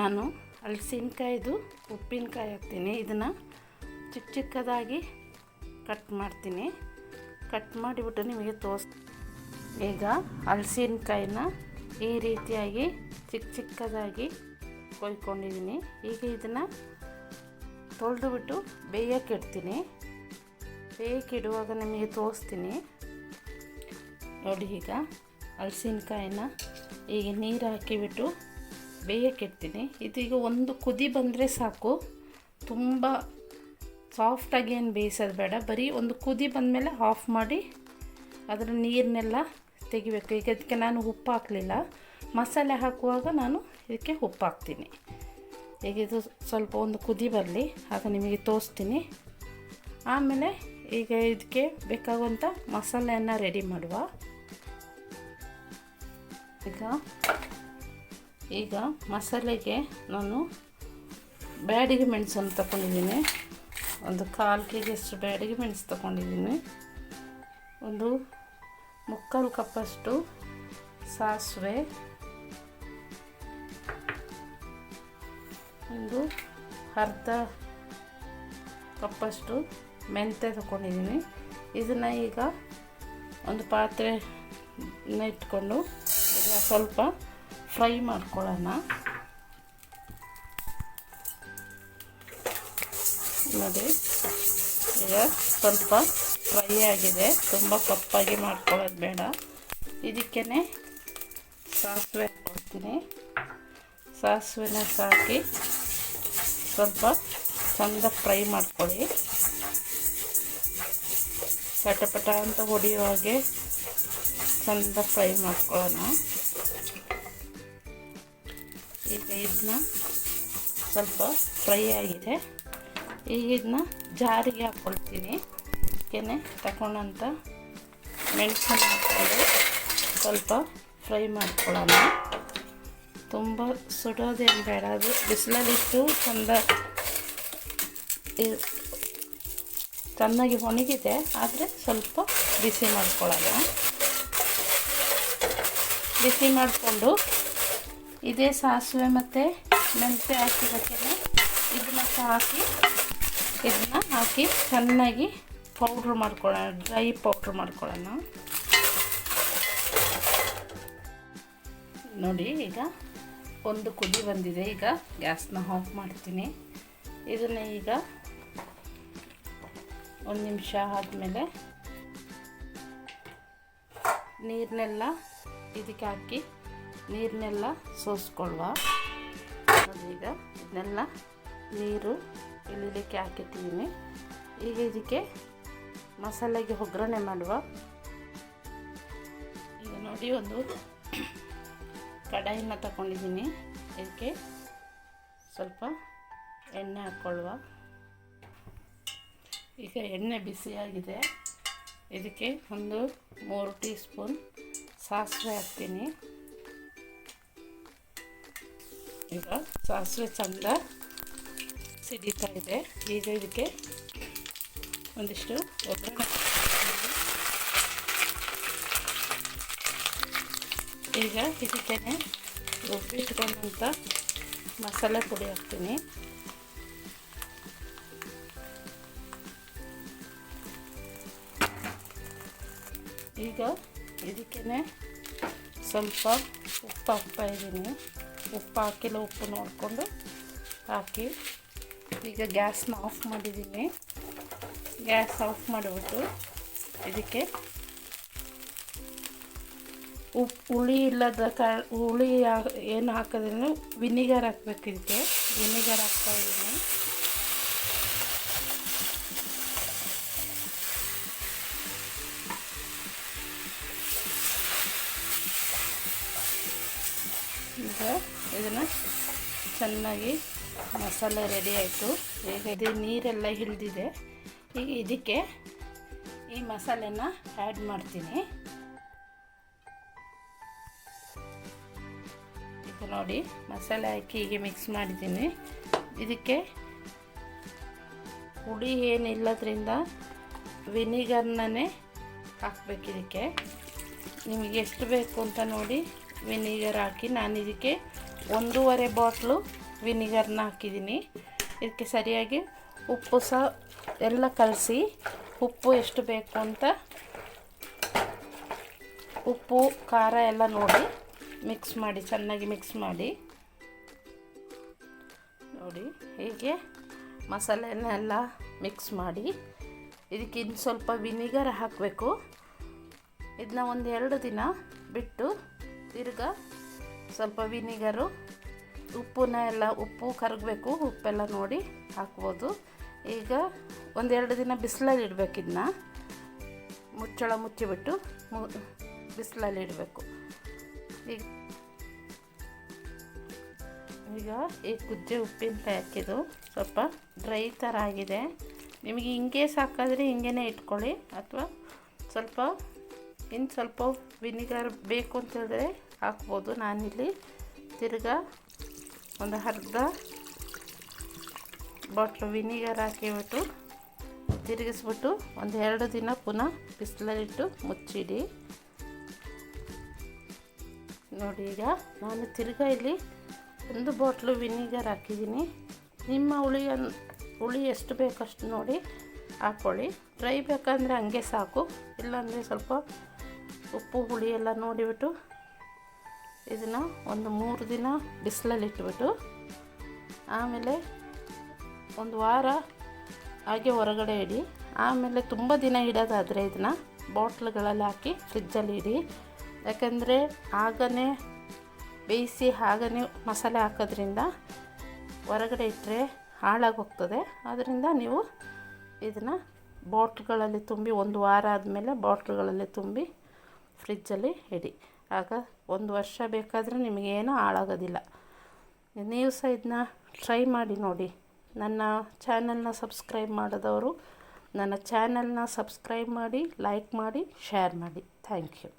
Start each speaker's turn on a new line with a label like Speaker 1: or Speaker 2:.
Speaker 1: ನಾನು ಹಲಸಿನಕಾಯ್ದು ಉಪ್ಪಿನಕಾಯಿ ಹಾಕ್ತೀನಿ. ಇದನ್ನು ಚಿಕ್ಕ ಚಿಕ್ಕದಾಗಿ ಕಟ್ ಮಾಡ್ತೀನಿ. ಕಟ್ ಮಾಡಿಬಿಟ್ಟು ನಿಮಗೆ ತೋರಿಸ್, ಈಗ ಹಲಸಿನಕಾಯಿನ ಈ ರೀತಿಯಾಗಿ ಚಿಕ್ಕ ಚಿಕ್ಕದಾಗಿ ಕೊಯ್ಕೊಂಡಿದ್ದೀನಿ. ಈಗ ಇದನ್ನು ತೊಳೆದುಬಿಟ್ಟು ಬೇಯಕ್ಕೆ ಇಡ್ತೀನಿ. ಬೇಯಕ್ಕೆ ಇಡುವಾಗ ನಿಮಗೆ ತೋರಿಸ್ತೀನಿ. ನೋಡಿ ಈಗ ಹಲಸಿನಕಾಯಿನ ಈಗ ನೀರು ಹಾಕಿಬಿಟ್ಟು ಬೇಯಕ್ಕೆ ಇಡ್ತೀನಿ ಇದು ಈಗ ಒಂದು ಕುದಿ ಬಂದರೆ ಸಾಕು. ತುಂಬ ಸಾಫ್ಟಾಗಿ ಏನು ಬೇಯಿಸೋದು ಬೇಡ. ಬರೀ ಒಂದು ಕುದಿ ಬಂದಮೇಲೆ ಆಫ್ ಮಾಡಿ ಅದರ ನೀರನ್ನೆಲ್ಲ ತೆಗಿಬೇಕು. ಈಗ ಅದಕ್ಕೆ ನಾನು ಉಪ್ಪು ಹಾಕಲಿಲ್ಲ. ಮಸಾಲೆ ಹಾಕುವಾಗ ನಾನು ಇದಕ್ಕೆ ಉಪ್ಪು ಹಾಕ್ತೀನಿ. ಈಗ ಇದು ಸ್ವಲ್ಪ ಒಂದು ಕುದಿ ಬರಲಿ. ಆಗ ನಿಮಗೆ ತೋರಿಸ್ತೀನಿ. ಆಮೇಲೆ ಈಗ ಇದಕ್ಕೆ ಬೇಕಾಗುವಂಥ ಮಸಾಲೆಯನ್ನು ರೆಡಿ ಮಾಡುವ. ಈಗ ಈಗ ಮಸಾಲೆಗೆ ನಾನು ಬ್ಯಾಡಿಗೆ ಮೆಣಸನ್ನು ತಗೊಂಡಿದ್ದೀನಿ ಒಂದು ಕಾಲು ಕೆ ಜಿಯಷ್ಟು ಬ್ಯಾಡಿಗೆ ಮೆಣಸು ತಗೊಂಡಿದ್ದೀನಿ ಒಂದು ಮುಕ್ಕಾಲು ಕಪ್ಪಷ್ಟು ಸಾಸಿವೆ. ಒಂದು ಅರ್ಧ ಕಪ್ಪಷ್ಟು ಮೆಂತ್ಯ ತಗೊಂಡಿದ್ದೀನಿ ಇದನ್ನು ಈಗ ಒಂದು ಪಾತ್ರೆನ ಇಟ್ಕೊಂಡು ಸ್ವಲ್ಪ ಫ್ರೈ ಮಾಡ್ಕೊಳ್ಳೋಣ. ನೋಡಿ, ಈಗ ಸ್ವಲ್ಪ ಫ್ರೈ ಆಗಿದೆ. ತುಂಬ ಕಪ್ಪಾಗಿ ಮಾಡ್ಕೊಳ್ಳೋದು ಬೇಡ. ಇದಕ್ಕೇ ಸಾಸಿವೆ ಹಾಕ್ಕೊಡ್ತೀನಿ. ಸಾಸಿವೆನ ಸಾಕಿ ಸ್ವಲ್ಪ ಚಂದ ಫ್ರೈ ಮಾಡ್ಕೊಳ್ಳಿ. ಪಟ ಅಂತ ಹೊಡಿಯೋ ಹಾಗೆ ಚಂದ ಫ್ರೈ ಮಾಡ್ಕೊಳ್ಳೋಣ. ಈಗ ಇದನ್ನ ಸ್ವಲ್ಪ ಫ್ರೈ ಆಗಿದೆ. ಈಗ ಇದನ್ನ ಜಾರಿಗೆ ಹಾಕ್ಕೊಳ್ತೀನಿ ಅದಕ್ಕೆ ತಗೊಂಡಂಥ ಮೆಣಸನ್ನು ಹಾಕ್ಕೊಂಡು ಸ್ವಲ್ಪ ಫ್ರೈ ಮಾಡ್ಕೊಳ್ಳೋಣ. ತುಂಬ ಸುಡೋದೇನು ಬೇಡ, ಅದು ಬಿಸಿಲಲ್ಲಿಟ್ಟು ಚಂದ ಚೆನ್ನಾಗಿ ಒಣಗಿದೆ, ಆದರೆ ಸ್ವಲ್ಪ ಬಿಸಿ ಮಾಡ್ಕೊಳ್ಳೋಣ. ಬಿಸಿ ಮಾಡಿಕೊಂಡು ಇದೇ ಸಾಸಿವೆ ಮತ್ತು ಮೆಂತ್ಯ ಹಾಕಿದಕ್ಕೆ ಇದನ್ನ ಹಾಕಿ ಇದನ್ನ ಹಾಕಿ ಚೆನ್ನಾಗಿ ಪೌಡ್ರ್ ಮಾಡ್ಕೊಳ್ಳೋಣ ಡ್ರೈ ಪೌಡ್ರ್ ಮಾಡ್ಕೊಳ್ಳೋಣ. ನೋಡಿ, ಈಗ ಒಂದು ಕುದಿ ಬಂದಿದೆ. ಈಗ ಗ್ಯಾಸ್ನ ಆಫ್ ಮಾಡ್ತೀನಿ. ಇದನ್ನ ಈಗ ಒಂದು ನಿಮಿಷ ಆದಮೇಲೆ ನೀರನ್ನೆಲ್ಲ ಇದಕ್ಕೆ ಹಾಕಿ ನೀರನ್ನೆಲ್ಲ ಸೋಸ್ಕೊಳ್ವ. ಈಗ ಇದನ್ನೆಲ್ಲ ನೀರು ಇಳಿಲಿಕ್ಕೆ ಹಾಕಿಟ್ಟಿದ್ದೀನಿ ಈಗ ಇದಕ್ಕೆ ಮಸಾಲೆಗೆ ಒಗ್ಗರಣೆ ಮಾಡುವ. ಈಗ ನೋಡಿ ಒಂದು ಕಡಾಯಿನ ತಗೊಂಡಿದ್ದೀನಿ. ಇದಕ್ಕೆ ಸ್ವಲ್ಪ ಎಣ್ಣೆ ಹಾಕ್ಕೊಳ್ಳುವ ಈಗ ಎಣ್ಣೆ ಬಿಸಿಯಾಗಿದೆ ಇದಕ್ಕೆ ಒಂದು ಮೂರು ಟೀ ಸ್ಪೂನ್ ಸಾಸಿವೆ ಹಾಕ್ತೀನಿ. ಈಗ ಸಾಸಿವೆ ಚಂದ ಸಿಡಿತಾ ಇದೆ. ಈಗ ಇದಕ್ಕೆ ಒಂದಿಷ್ಟು ಒಗ್ಗರಣೆ ಈಗ ಇದಕ್ಕೆ ರುಬ್ಬಿಟ್ಕೊಂಡಂಥ ಮಸಾಲೆ ಪುಡಿ ಹಾಕ್ತೀನಿ. ಈಗ ಇದಕ್ಕೆ ಸ್ವಲ್ಪ ಉಪ್ಪು ಹಾಕ್ತಾ ಇದ್ದೀನಿ. ಉಪ್ಪು ಹಾಕಿಲ್ಲ ಉಪ್ಪು ನೋಡಿಕೊಂಡು ಹಾಕಿ ಈಗ ಗ್ಯಾಸ್ನ ಆಫ್ ಮಾಡಿದ್ದೀನಿ. ಗ್ಯಾಸ್ ಆಫ್ ಮಾಡಿಬಿಟ್ಟು ಇದಕ್ಕೆ ಉಪ್ಪು ಹುಳಿ ಇಲ್ಲದ ಕಾರಣ ಹುಳಿ ಏನು ಹಾಕೋದ್ರಿಂದ ವಿನಿಗರ್ ಹಾಕ್ಬೇಕು ಇದಕ್ಕೆ. ವಿನಿಗರ್ ಹಾಕ್ತಾ ಇದನ್ನು ಚೆನ್ನಾಗಿ ಮಸಾಲೆ ರೆಡಿ ಆಯಿತು. ಈಗ ಇದು ನೀರೆಲ್ಲ ಹಿಡಿದಿದೆ ಈಗ ಇದಕ್ಕೆ ಈ ಮಸಾಲೆನ ಆ್ಯಡ್ ಮಾಡ್ತೀನಿ. ಇದು ನೋಡಿ, ಮಸಾಲೆ ಹಾಕಿ ಹೀಗೆ ಮಿಕ್ಸ್ ಮಾಡಿದ್ದೀನಿ. ಇದಕ್ಕೆ ಹುಳಿ ಏನಿಲ್ಲದ್ರಿಂದ ವಿನಿಗರ್ನೇ ಹಾಕ್ಬೇಕು ಇದಕ್ಕೆ. ನಿಮಗೆ ಎಷ್ಟು ಬೇಕು ಅಂತ ನೋಡಿ ವಿನಿಗರ್ ಹಾಕಿ ನಾನು ಇದಕ್ಕೆ ಒಂದೂವರೆ ಬಾಟ್ಲು ವಿನಿಗರ್ನ ಹಾಕಿದ್ದೀನಿ. ಇದಕ್ಕೆ ಸರಿಯಾಗಿ ಉಪ್ಪು ಸಹ ಎಲ್ಲ ಕಲಸಿ ಉಪ್ಪು ಎಷ್ಟು ಬೇಕು ಅಂತ ಉಪ್ಪು, ಖಾರ ಎಲ್ಲ ನೋಡಿ ಮಿಕ್ಸ್ ಮಾಡಿ, ಚೆನ್ನಾಗಿ ಮಿಕ್ಸ್ ಮಾಡಿ. ನೋಡಿ ಹೀಗೆ ಮಸಾಲೆನೆಲ್ಲ ಮಿಕ್ಸ್ ಮಾಡಿ. ಇದಕ್ಕೆ ಇನ್ನು ಸ್ವಲ್ಪ ವಿನಿಗರ್ ಹಾಕಬೇಕು. ಇದನ್ನ ಒಂದು ಎರಡು ದಿನ ಬಿಟ್ಟು ತಿರ್ಗಾ ಸ್ವಲ್ಪ ವಿನಿಗರು ಉಪ್ಪನ್ನ ಎಲ್ಲ ಉಪ್ಪು ಕರಗಬೇಕು, ಉಪ್ಪೆಲ್ಲ ನೋಡಿ ಹಾಕ್ಬೋದು. ಈಗ ಒಂದೆರಡು ದಿನ ಬಿಸಿಲಲ್ಲಿ ಇಡಬೇಕು ಇದನ್ನ ಮುಚ್ಚಳ ಮುಚ್ಚಿಬಿಟ್ಟು ಮು, ಬಿಸಿಲಲ್ಲಿ ಇಡಬೇಕು. ಈಗ ಈಗ ಈ ಕುಜ್ಜೆ ಉಪ್ಪಿನಕಾಯಿ ಹಾಕಿದ್ದು ಸ್ವಲ್ಪ ಡ್ರೈ ಥರ ಆಗಿದೆ. ನಿಮಗೆ ಹಿಂಗೆ ಸಾಕಾದರೆ ಹಿಂಗೇ ಇಟ್ಕೊಳ್ಳಿ, ಅಥವಾ ಸ್ವಲ್ಪ ಇನ್ನು ಸ್ವಲ್ಪ ವಿನಿಗರ್ ಬೇಕು ಅಂತ ಹೇಳಿದ್ರೆ ಹಾಕ್ಬೋದು. ನಾನಿಲ್ಲಿ ತಿರ್ಗಾ ಒಂದು ಅರ್ಧ ಬಾಟ್ಲು ವಿನಿಗರ್ ಹಾಕಿಬಿಟ್ಟು ತಿರುಗಿಸ್ಬಿಟ್ಟು ಒಂದು ಎರಡು ದಿನ ಪುನಃ ಬಿಸಿಲಲ್ಲಿಟ್ಟು ಮುಚ್ಚಿಡಿ. ನೋಡಿ ಈಗ ನಾನು ತಿರ್ಗಾ ಇಲ್ಲಿ ಒಂದು ಬಾಟ್ಲು ವಿನಿಗರ್ ಹಾಕಿದ್ದೀನಿ. ನಿಮ್ಮ ಹುಳಿ ಹುಳಿ ಎಷ್ಟು ಬೇಕಷ್ಟು ನೋಡಿ ಹಾಕ್ಕೊಳ್ಳಿ ಡ್ರೈ ಬೇಕಂದರೆ ಹಂಗೆ ಸಾಕು, ಇಲ್ಲಾಂದರೆ ಸ್ವಲ್ಪ ಉಪ್ಪು, ಹುಳಿ ಎಲ್ಲ ನೋಡಿಬಿಟ್ಟು ಇದನ್ನು ಒಂದು ಮೂರು ದಿನ ಬಿಸಿಲಲ್ಲಿ ಇಟ್ಬಿಟ್ಟು ಆಮೇಲೆ ಒಂದು ವಾರ ಹಾಗೆ ಹೊರಗಡೆ ಇಡಿ. ಆಮೇಲೆ ತುಂಬ ದಿನ ಇಡೋದಾದರೆ ಇದನ್ನು ಬಾಟ್ಲ್ಗಳಲ್ಲಿ ಹಾಕಿ ಫ್ರಿಜ್ಜಲ್ಲಿ ಇಡಿ. ಯಾಕಂದರೆ ಆಗನೇ ಬೇಯಿಸಿ ಆಗನೇ ಮಸಾಲೆ ಹಾಕೋದ್ರಿಂದ ಹೊರಗಡೆ ಇಟ್ಟರೆ ಹಾಳಾಗೋಗ್ತದೆ. ಅದರಿಂದ ನೀವು ಇದನ್ನು ಬಾಟ್ಲ್ಗಳಲ್ಲಿ ತುಂಬಿ ಒಂದು ವಾರ ಆದಮೇಲೆ ಬಾಟ್ಲ್ಗಳಲ್ಲಿ ತುಂಬಿ ಫ್ರಿಜ್ಜಲ್ಲಿ ಇಡಿ. ಆಗ ಒಂದು ವರ್ಷ ಬೇಕಾದರೆ ನಿಮಗೇನು ಹಾಳಾಗೋದಿಲ್ಲ. ನೀವು ಸಹ ಇದನ್ನ ಟ್ರೈ ಮಾಡಿ ನೋಡಿ. ನನ್ನ ಚಾನಲ್ನ ಸಬ್ಸ್ಕ್ರೈಬ್ ಮಾಡಿದವರು ನನ್ನ ಚಾನಲ್ನ ಸಬ್ಸ್ಕ್ರೈಬ್ ಮಾಡಿ, ಲೈಕ್ ಮಾಡಿ, ಶೇರ್ ಮಾಡಿ. Thank you.